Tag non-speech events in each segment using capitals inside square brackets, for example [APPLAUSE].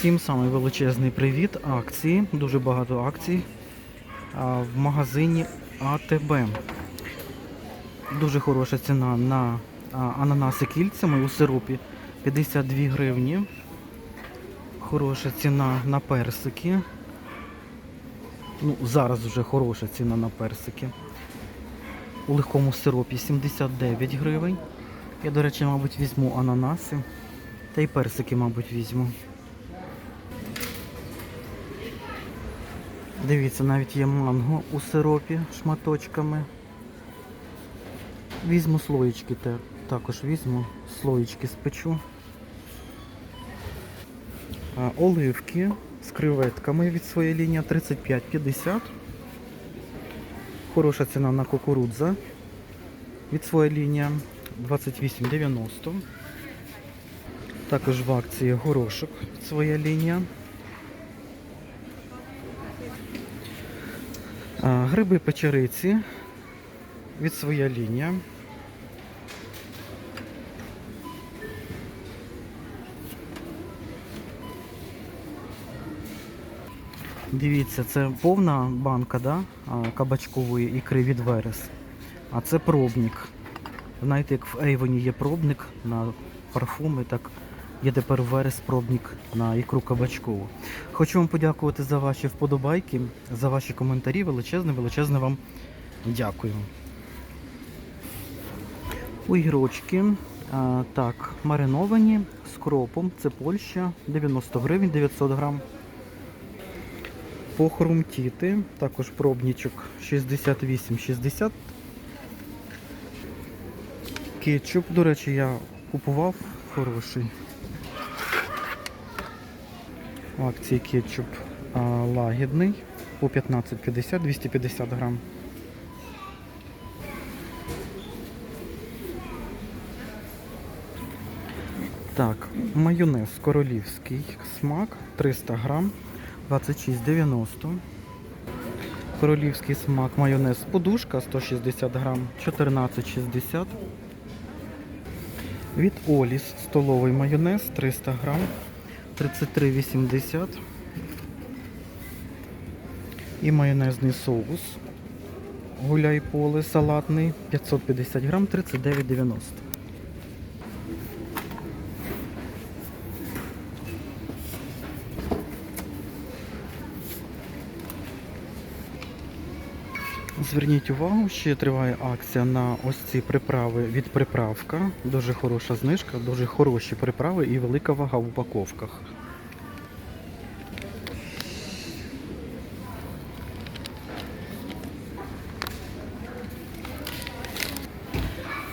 Всім самий величезний привіт. Акції, дуже багато акцій в магазині АТБ. Дуже хороша ціна на ананаси кільцями у сиропі 52 гривні. Хороша ціна на персики. Ну, зараз вже хороша ціна на персики. У легкому сиропі 79 гривень. Я, до речі, мабуть, візьму ананаси. Та й персики, мабуть, візьму. Дивіться, навіть є манго у сиропі шматочками. Візьму слоєчки також візьму, слоєчки спечу. А, оливки з креветками від своєї лінії 35,50. Хороша ціна на кукурудза від своєї лінії 28,90. Також в акції горошок від своя лінія. Гриби печериці від своя лінія. Дивіться, це повна банка да? кабачкової ікри від Верес. А це пробник. Знаєте, як в Ейвоні є пробник на парфуми, так є тепер Верес пробник на ікру кабачкову. Хочу вам подякувати за ваші вподобайки, за ваші коментарі. Величезне, величезне вам дякую. Огірочки. А, так, мариновані з кропом. Це Польща, 90 гривень, 900 грам. Похрумтіти, також пробнічок 68,60. Кетчуп, до речі, я купував хороший. Акції кетчуп лагідний по 15,50, 250 грам. Так, майонез королівський смак 300 грам, 26,90. Королівський смак майонез подушка 160 грам, 14,60. Від Оліс столовий майонез 300 грам, 33,80. І майонезний соус. Гуляй поле салатний 550 грам, 39,90. Зверніть увагу, ще триває акція на ось ці приправи від приправка. Дуже хороша знижка, дуже хороші приправи і велика вага в упаковках.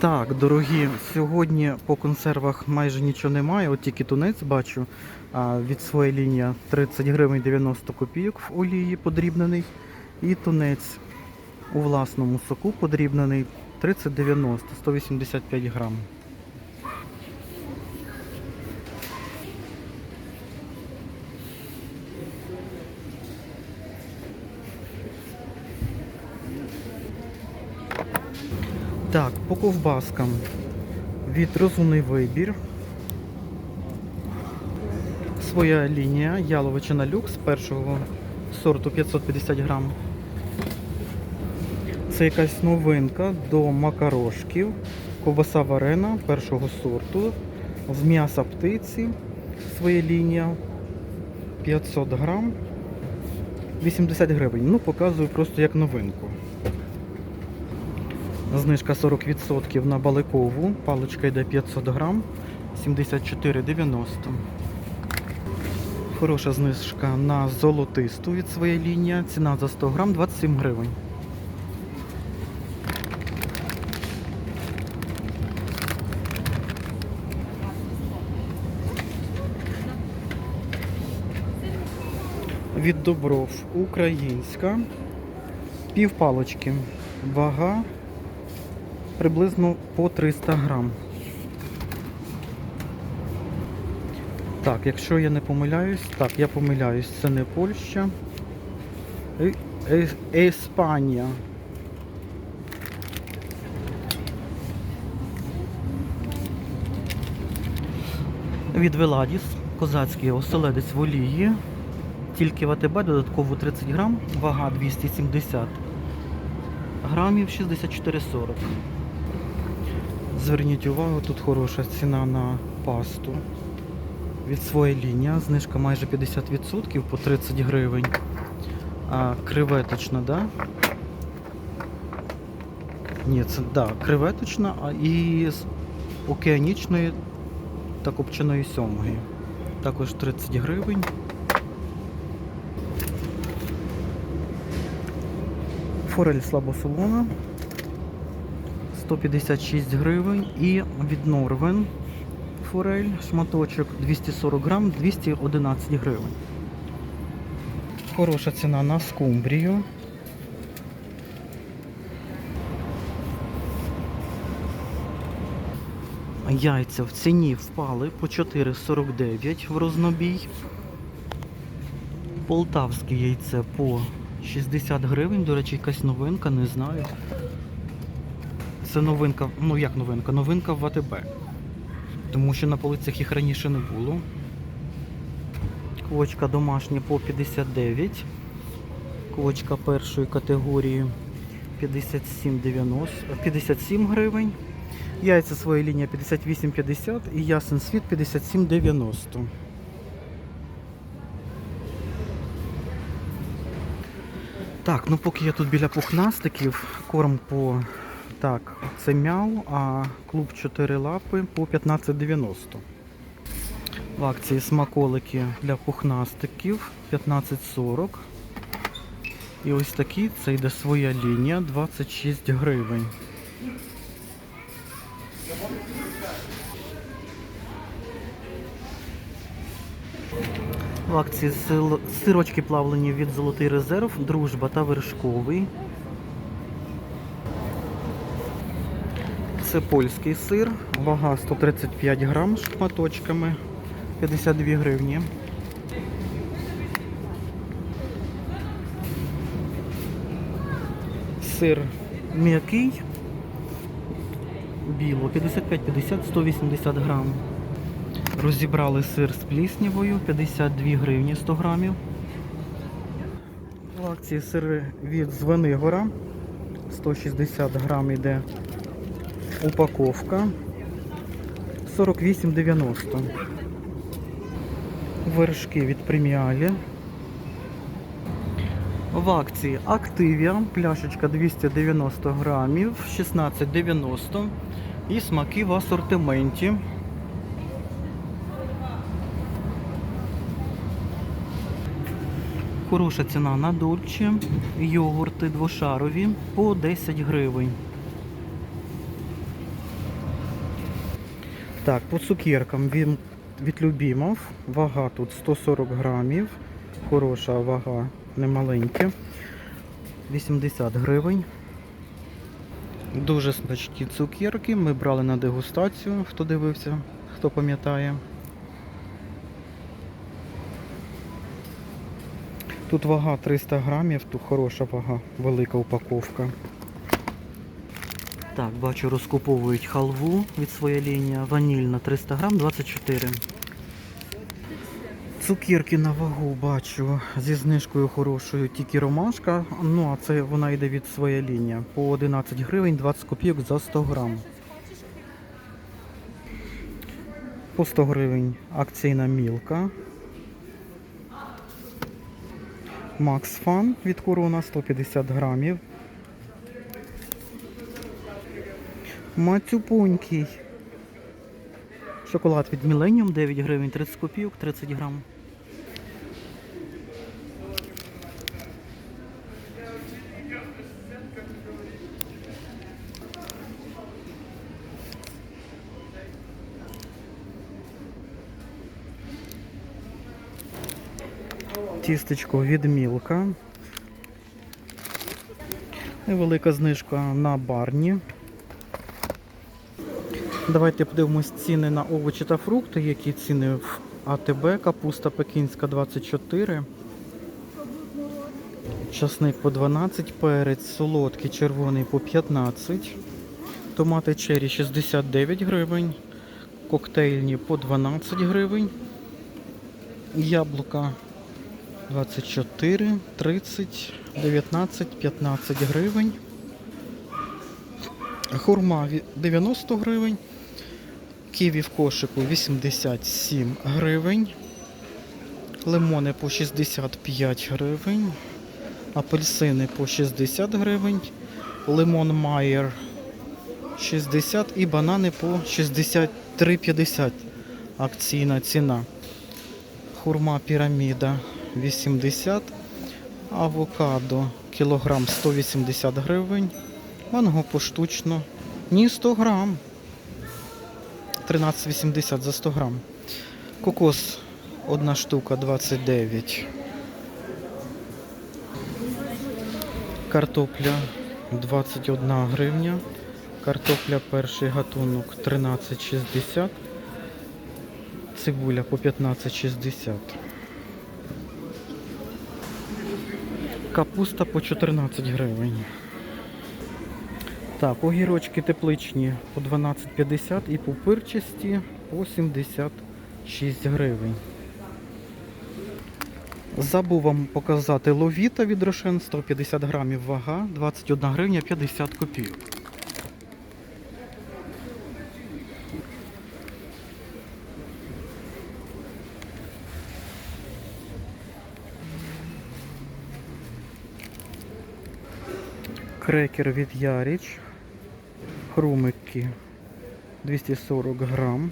Так, дорогі, сьогодні по консервах майже нічого немає, от тільки тунець бачу. Від своєї лінії 30 гривень 90 копійок в олії подрібнений. І тунець у власному соку подрібнений 30,90, 185 грам. Так, по ковбаскам від розумний вибір. Своя лінія яловичина люкс першого сорту 550 грам. Це якась новинка до макарошків. Ковбаса варена першого сорту. З м'яса птиці. Своя лінія 500 грам. 80 гривень. Ну, показую просто як новинку. Знижка 40% на баликову. Паличка йде 500 грам. 74,90. Хороша знижка на золотисту від своєї лінії. Ціна за 100 грам 27 гривень. Від Добров українська. Пів палочки. Вага приблизно по 300 грам. Так, якщо я не помиляюсь, так, я помиляюсь, це не Польща. Е- Е- Іспанія. Від Веладіс Козацький оселедець в олії. Тільки в АТБ додатково 30 грам, вага 270 грамів 64,40. Зверніть увагу, тут хороша ціна на пасту. Від своєї лінія, знижка майже 50% по 30 гривень. А креветочна, да? Ні, це да, креветочна, а і з океанічної та копченої сьомги. Також 30 гривень. Форель слабосолона 156 гривень і від Норвен форель шматочок 240 грам 211 гривень. Хороша ціна на скумбрію. Яйця в ціні впали по 4,49 в рознобій. Полтавське яйце по 60 гривень. До речі, якась новинка, не знаю. Це новинка, ну як новинка? Новинка в АТБ. Тому що на полицях їх раніше не було. Квочка домашня по 59. Квочка першої категорії 57,90 57 гривень. Яйця своєї лінії 58,50 і ясен світ 57,90. Так, ну поки я тут біля пухнастиків, корм по так, це мяу, а клуб 4 лапи по 15,90. В акції смаколики для пухнастиків 15,40. І ось такі, це йде своя лінія 26 гривень. В акції сирочки плавлені від Золотий резерв, дружба та вершковий. Це польський сир, вага 135 грам з шматочками, 52 гривні. Сир м'який, біло 55-50, 180 грам. Розібрали сир з пліснявою, 52 гривні 100 грамів. В акції сири від Звенигора, 160 грам йде упаковка, 48,90. Вершки від преміалі. В акції Активія, пляшечка 290 грамів, 16,90 і смаки в асортименті. Хороша ціна на дольче, йогурти двошарові по 10 гривень. Так, по цукеркам він від Любімов. Вага тут 140 грамів. Хороша вага, немаленька. 80 гривень. Дуже смачні цукерки. Ми брали на дегустацію, хто дивився, хто пам'ятає. Тут вага 300 грамів, тут хороша вага, велика упаковка. Так, бачу, розкуповують халву від своєї лінії. Ванільна 300 грам, 24. Цукерки на вагу бачу зі знижкою хорошою, тільки ромашка. Ну, а це вона йде від своєї лінії. По 11 гривень 20 копійок за 100 грам. По 100 гривень акційна мілка. Макс Фан від корона 150 грамів. Мацюпонький. Шоколад від Millennium 9 гривень 30 копійок, 30 грам. Тістечко від Мілка. Невелика знижка на барні. Давайте подивимось ціни на овочі та фрукти. Які ціни в АТБ, капуста пекінська 24. Часник по 12, перець солодкий червоний по 15. Томати черрі 69 гривень. Коктейльні по 12 гривень. Яблука 24, 30, 19, 15 гривень. Хурма 90 гривень. Ківі в кошику 87 гривень. Лимони по 65 гривень. Апельсини по 60 гривень. Лимон Майер 60 і банани по 63,50. Акційна ціна. Хурма піраміда 80. Авокадо кілограм 180 гривень. Манго поштучно. Ні 100 грам. 13,80 за 100 грам. Кокос одна штука 29. Картопля 21 гривня. Картопля перший гатунок 13,60. Цибуля по 15,60. Капуста по 14 гривень. Так, огірочки тепличні по 12,50 і пупирчасті по 76 гривень. Забув вам показати ловіта від Рошен 150 грамів вага, 21 гривня 50 копійок. Крекер від Яріч. Хрумики 240 грам.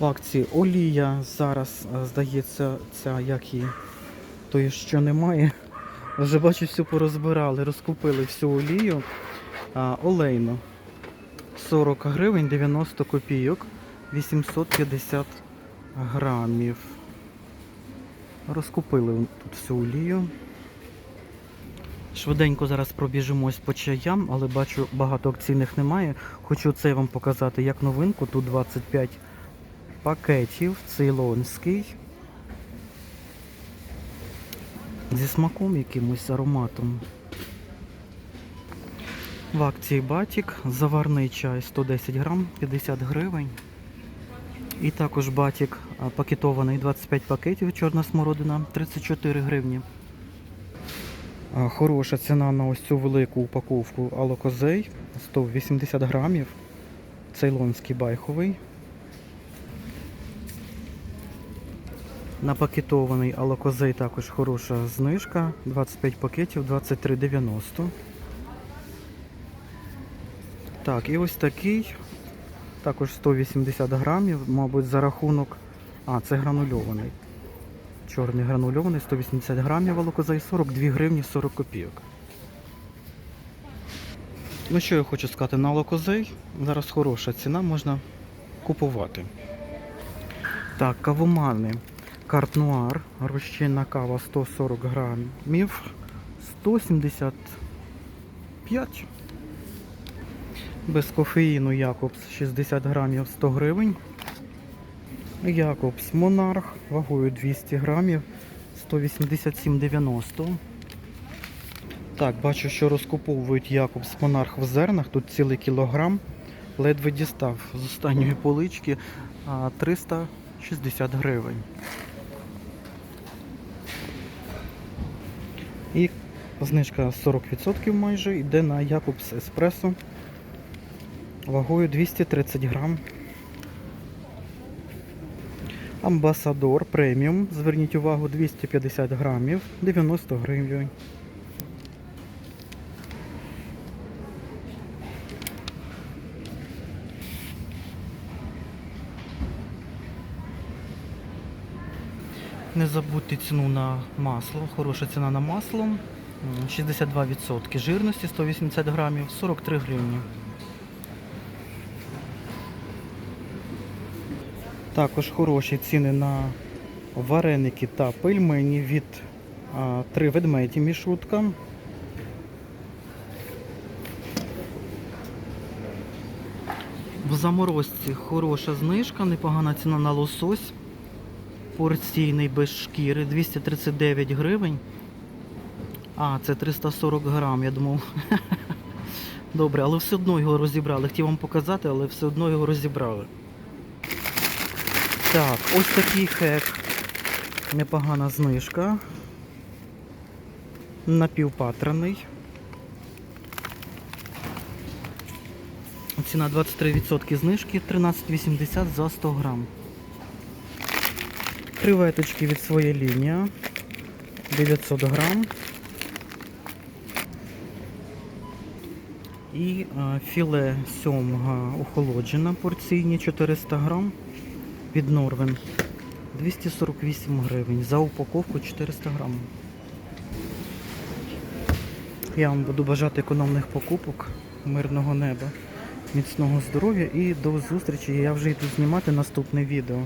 В акції олія зараз, е, здається, ця як і тої, що немає. Вже бачу, всю порозбирали, розкупили всю олію. А, олейну 40 гривень 90 копійок, 850 грамів. Розкупили тут всю олію. Швиденько зараз пробіжимось по чаям, але бачу, багато акційних немає. Хочу це вам показати як новинку. Тут 25 пакетів цейлонський. Зі смаком якимось ароматом. В акції Батік заварний чай 110 грам, 50 гривень. І також батік пакетований 25 пакетів, чорна смородина 34 гривні. Хороша ціна на ось цю велику упаковку алокозей 180 грамів. Цейлонський байховий. На пакетований алокозей також хороша знижка. 25 пакетів 23,90. Так, і ось такий. Також 180 грамів, мабуть, за рахунок. А, це гранульований. Чорний гранульований, 180 грамів алокозей, 42 гривні 40 копійок. Ну що я хочу сказати, на алокозей зараз хороша ціна, можна купувати. Так, кавомани. Карт-нуар, розчинна кава 140 грамів, 175. Без кофеїну Якобс 60 грамів 100 гривень. Якобс Монарх вагою 200 грамів 187,90. Так, бачу, що розкуповують Якобс Монарх в зернах. Тут цілий кілограм. Ледве дістав з останньої полички 360 гривень. І знижка 40% майже йде на Якобс Еспресо вагою 230 грам. Амбасадор преміум. Зверніть увагу 250 грамів, 90 гривень. Не забудьте ціну на масло. Хороша ціна на масло. 62% жирності 180 грамів, 43 гривні. Також хороші ціни на вареники та пельмені від а, три ведмеді мішутка. В заморозці хороша знижка, непогана ціна на лосось. Порційний без шкіри 239 гривень. А, це 340 грам, я думав. [LAUGHS] Добре, але все одно його розібрали. Хотів вам показати, але все одно його розібрали. Так, ось такий хек. Непогана знижка. Напівпатраний. Ціна 23% знижки, 13,80 за 100 грам. Креветочки від своєї лінії. 900 грам. І е, філе сьомга охолоджена порційні 400 грам від Норвен. 248 гривень. За упаковку 400 грам. Я вам буду бажати економних покупок, мирного неба, міцного здоров'я і до зустрічі. Я вже йду знімати наступне відео.